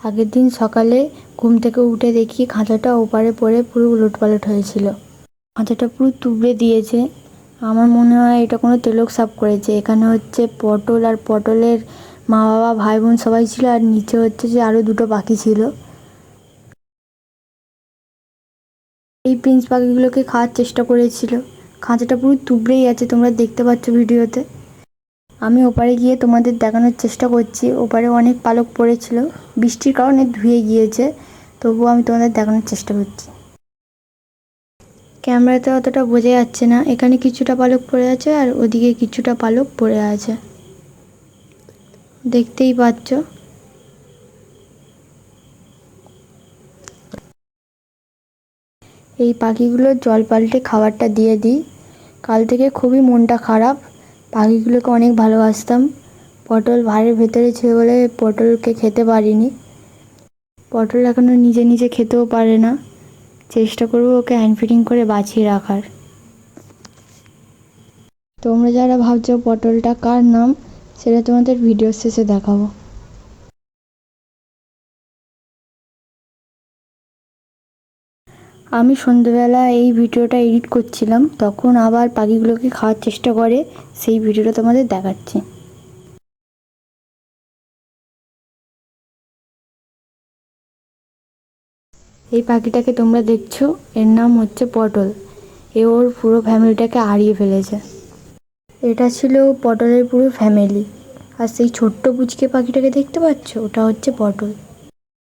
আগের দিন সকালে ঘুম থেকে উঠে দেখি খাঁচাটা ওপারে পড়ে পুরো উলটপালট হয়েছিল। খাঁচাটা পুরো তুবড়ে দিয়েছে। আমার মনে হয় এটা কোনো তেলক সাপ করেছে। এখানে হচ্ছে পটল আর পটলের মা বাবা ভাই বোন সবাই ছিল আর নিচে হচ্ছে যে আরও দুটো পাখি ছিল। এই প্রিন্স পাখিগুলোকে খাওয়ার চেষ্টা করেছিল। খাঁচাটা পুরো তুবড়েই আছে, তোমরা দেখতে পাচ্ছ ভিডিওতে। আমি ওপারে গিয়ে তোমাদের দেখানোর চেষ্টা করছি। ওপারে অনেক পালক পড়েছিল। বৃষ্টির কারণে ধুয়ে গিয়েছে। তবুও আমি তোমাদের দেখানোর চেষ্টা করছি। ক্যামেরাতে অতটা বোঝা যাচ্ছে না। এখানে কিছুটা পালক পড়ে আছে আর ওদিকে কিছুটা পালক পড়ে আছে। দেখতেই পাচ্ছ। এই পাখিগুলোর জল পাল্টে খাবারটা দিয়ে দিই। কাল থেকে খুবই মনটা খারাপ। পাখিগুলোকে অনেক ভালোবাসতাম। পটল ভাঁড়ের ভেতরে ছিল বলে পটলকে খেতে পারিনি। পটল এখনও নিজে নিজে খেতেও পারে না। চেষ্টা করব ওকে হ্যান্ড ফিডিং করে বাঁচিয়ে রাখার। তোমরা যারা ভাবছ পটলটা কার নাম, সেটা তোমাদের ভিডিও শেষে দেখাবো। আমি সন্ধ্যেবেলা এই ভিডিওটা এডিট করছিলাম, তখন আবার পাখিগুলোকে খাওয়ার চেষ্টা করে, সেই ভিডিওটা তোমাদের দেখাচ্ছি। এই পাখিটাকে তোমরা দেখছ, এর নাম হচ্ছে পটল। এ ওর পুরো ফ্যামিলিটাকে হারিয়ে ফেলেছে। এটা ছিল পটলের পুরো ফ্যামিলি। আর সেই ছোট্ট পুচকে পাখিটাকে দেখতে পাচ্ছ? ওটা হচ্ছে পটল।